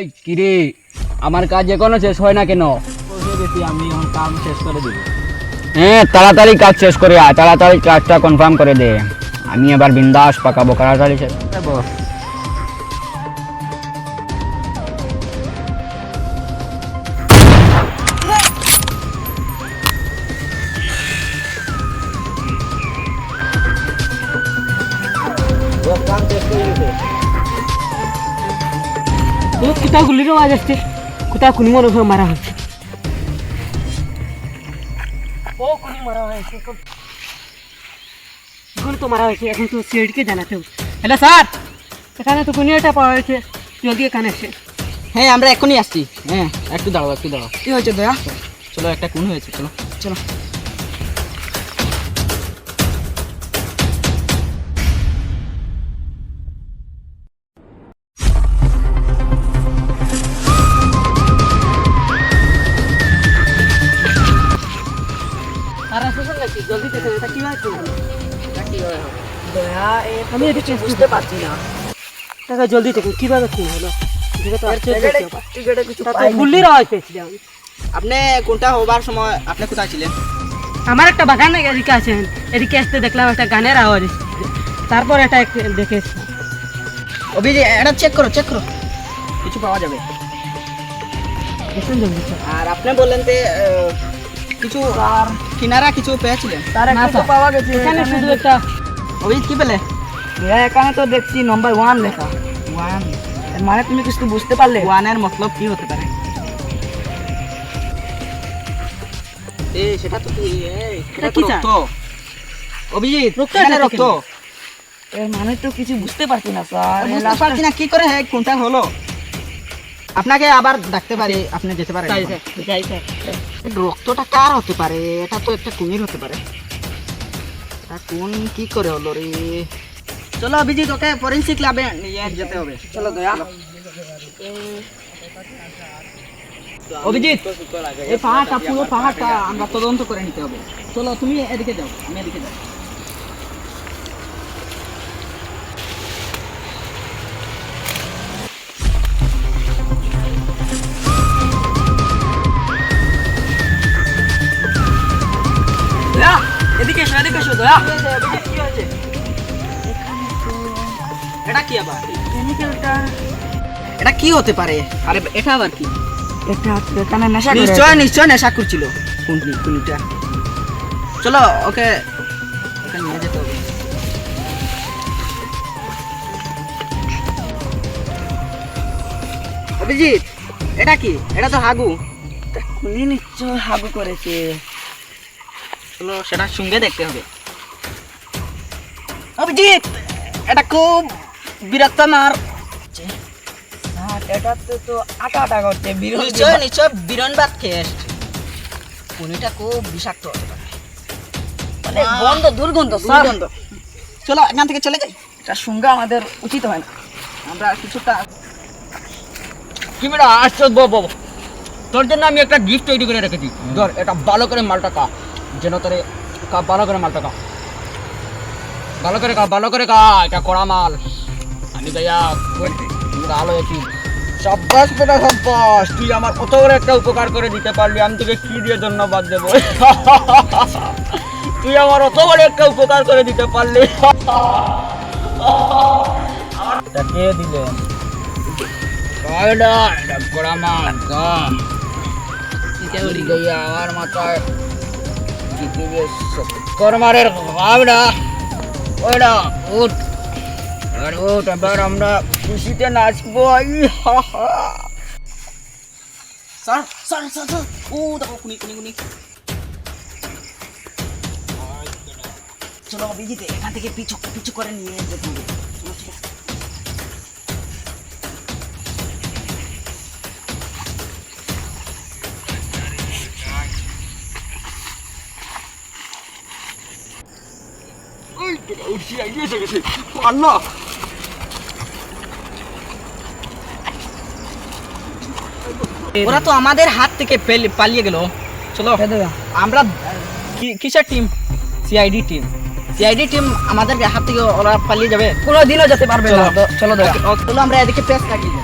ওই কিরে? আমার কাজ এখনও শেষ হয় না কেন? আমি এখন শেষ করে দিব হ্যাঁ তাড়াতাড়ি কাজ শেষ করে আয়। তাড়াতাড়ি কাজটা কনফার্ম করে দে। আমি এবার বিন্দাস পাকাবো, তাড়াতাড়ি শেষ কোথাও গুলির আওয়াজ আসছে কোথাও কুনি মনে হয় মারা হচ্ছে ও কুনি মারা হয়েছে এখন- তো মারা হয়েছে এখন তো সিআইডিকে জানাতে হবে হ্যালো স্যার এখানে তো কুনি একটা পাওয়া হয়েছে জলদি এখানে এসে হ্যাঁ আমরা এখনই আসছি হ্যাঁ একটু দাঁড়াও একটু দাঁড়াও কি হয়েছে দয়া চলো একটা কোন হয়েছে চলো চলো কি দয়া আমি এটা বুঝতে পারছি না। টাকা জলদি দেখুন কীভাবে খুন হলো? তো আপনি কোনটা হবার সময় আপনি কোথায় ছিলেন? আমার একটা বাগান এদিকে আছে। এদিকে আসতে দেখলাম একটা গানের আওয়াজ তারপর এটা দেখে এসছি। অভিজি এটা চেক করো চেক করো। কিছু পাওয়া যাবে। আর আপনি বললেন যে কিছু কিনারা কিছু পেয়েছিলেন না, স্যার। এখানে শুধু একটা অভিজিৎ কি পেলে? এখানে তো দেখছি নম্বর ওয়ান লেখা। ওয়ান মানে তুমি কিছু বুঝতে পারলে? ওয়ানের মতলব কি হতে পারে? এ সেটা তো কি? এটা কি রক্ত। অভিজিৎ রক্ত এটা রক্ত। এর মানে তো কিছু বুঝতে পারছি না স্যার। বুঝতে পারছি না কি করে হ্যাঁ কোনটা হলো? আপনাকে আবার ডাকতে পারি আপনি যেতে পারেন। যাই স্যার। যাই স্যার। এই রক্তটা কার হতে পারে? এটা তো একটা কুমির হতে পারে। তা কোন কি করে হলো রে? চলো অভিজিৎ, ওকে ফরেন্সিক ল্যাবে নিয়ে যেতে হবে। চলো দয়া। অভিজিৎ, এই পাহাড়টা, পুরো পাহাড়টা আমরা তদন্ত করে নিতে হবে। চলো, তুমি এদিকে যাও, আমি এদিকে যাও এসো এটা কি আবার? এটা কি হতে পারে? আরে এটা আবার কি? এটা এখানে নেশা নিশ্চয় নিশ্চয় নেশা করছিল। চলো ওকে ওকে নিয়ে যেতে হবে। অভিজিৎ এটা কি? এটা তো হাগু। নিশ্চয় হাগু করেছে। চলো সেটা সঙ্গে দেখতে হবে। অভিজিৎ এটা খুব বিরক্ত মার এটা তো তো আটা আটা করছে নিশ্চয় নিশ্চয় বিরন বাদ খেয়ে এসছে। পুনিটা খুব বিষাক্ত। হতে পারে মানে গন্ধ দুর্গন্ধ দুর্গন্ধ। চলো এখান থেকে চলে যাই। এটা সঙ্গে আমাদের উচিত হয় না। আমরা কিছুটা কি বেটা আশ্চর্য বাবু। তোর জন্য আমি একটা গিফট তৈরি করে রেখেছি। ধর এটা ভালো করে মালটা কা যেন তোরে কা ভালো করে মালটা কা ভালো করে কা ভালো করে কা এটা কড়া মাল। আমি ভালো আছি। সাব্বাস বেটা সাব্বাস তুই আমার কত বড় একটা উপকার করে দিতে পারলি আমি তোকে কি দিয়ে ধন্যবাদ দেবো? তুই আমার অত বড় একটা উপকার করে দিতে পারলি। এটা কে কয়ডা এটা কড়া মাল কা আমার মাথায় খুশিতে নাচবো স্যার স্যার স্যার স্যার। ও দেখো চলো অভিজিৎ এখান থেকে পিছু পিছু করে নিয়ে যেতে হবে। চলো, ওরা তো আমাদের হাত থেকে পালিয়ে গেল। চলো আমরা কিসের team CID team CID team আমাদের হাত থেকে ওরা পালিয়ে যাবে। কোনো দিনও যেতে পারবে চলো না। চলো চলো আমরা এদিকে পেস লাগিয়ে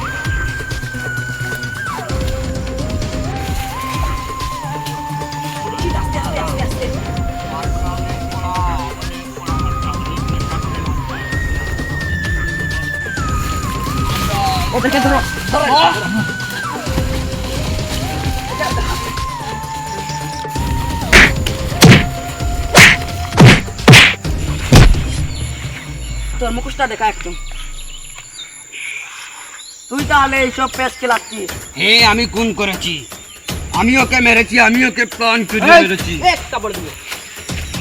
ওদেরকে ধরো তোর মুখোশটা দেখা একটু তুই তাহলে এইসব পেস খেলাচ্ছিস হে আমি খুন করেছি। আমি ওকে মেরেছি আমি ওকে প্রাণ করে মেরেছি। একটা বলে দিবি।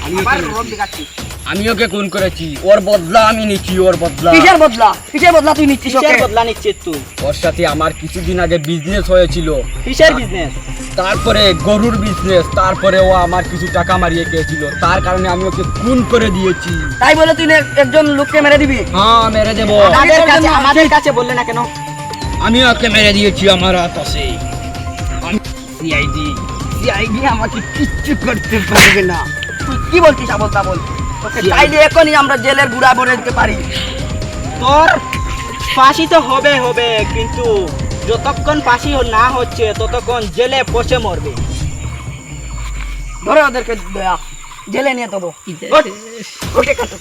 আমি ওকে মেরেছি। আমি ওকে খুন করেছি। ওর বদলা আমি নিচ্ছি ওর বদলা। কিসের বদলা? কিসের বদলা তুই নিচ্ছিস কিসের বদলা নিচ্ছিস তুই? ওর সাথে আমার কিছুদিন আগে বিজনেস হয়েছিল। কিসের বিজনেস তারপরে গরুর বিজনেস তারপরে ও আমার কিছু টাকা মারিয়ে খেয়েছিল। তার কারণে আমি ওকে খুন করে দিয়েছি। তাই বলে তুই একজন লোককে মেরে দিবি? হ্যাঁ মেরে দেব। আমাদের কাছে আমাদের কাছে বললে না কেন? আমি ওকে মেরে দিয়েছি আমার কাছে আমি সিআইডি সিআইডি আমাকে কিচ্ছু করতে পারবে না। তুই কি বলছিস আবল তাবল? তোকে চাইলে এখনই আমরা জেলের গুড়া ভরে দিতে পারি। তোর ফাঁসি তো হবে হবে কিন্তু যতক্ষণ ফাঁসি না হচ্ছে ততক্ষণ জেলে পচে মরবে। ধরে ওদেরকে জেলে নিয়ে তবো। ওকে কাটো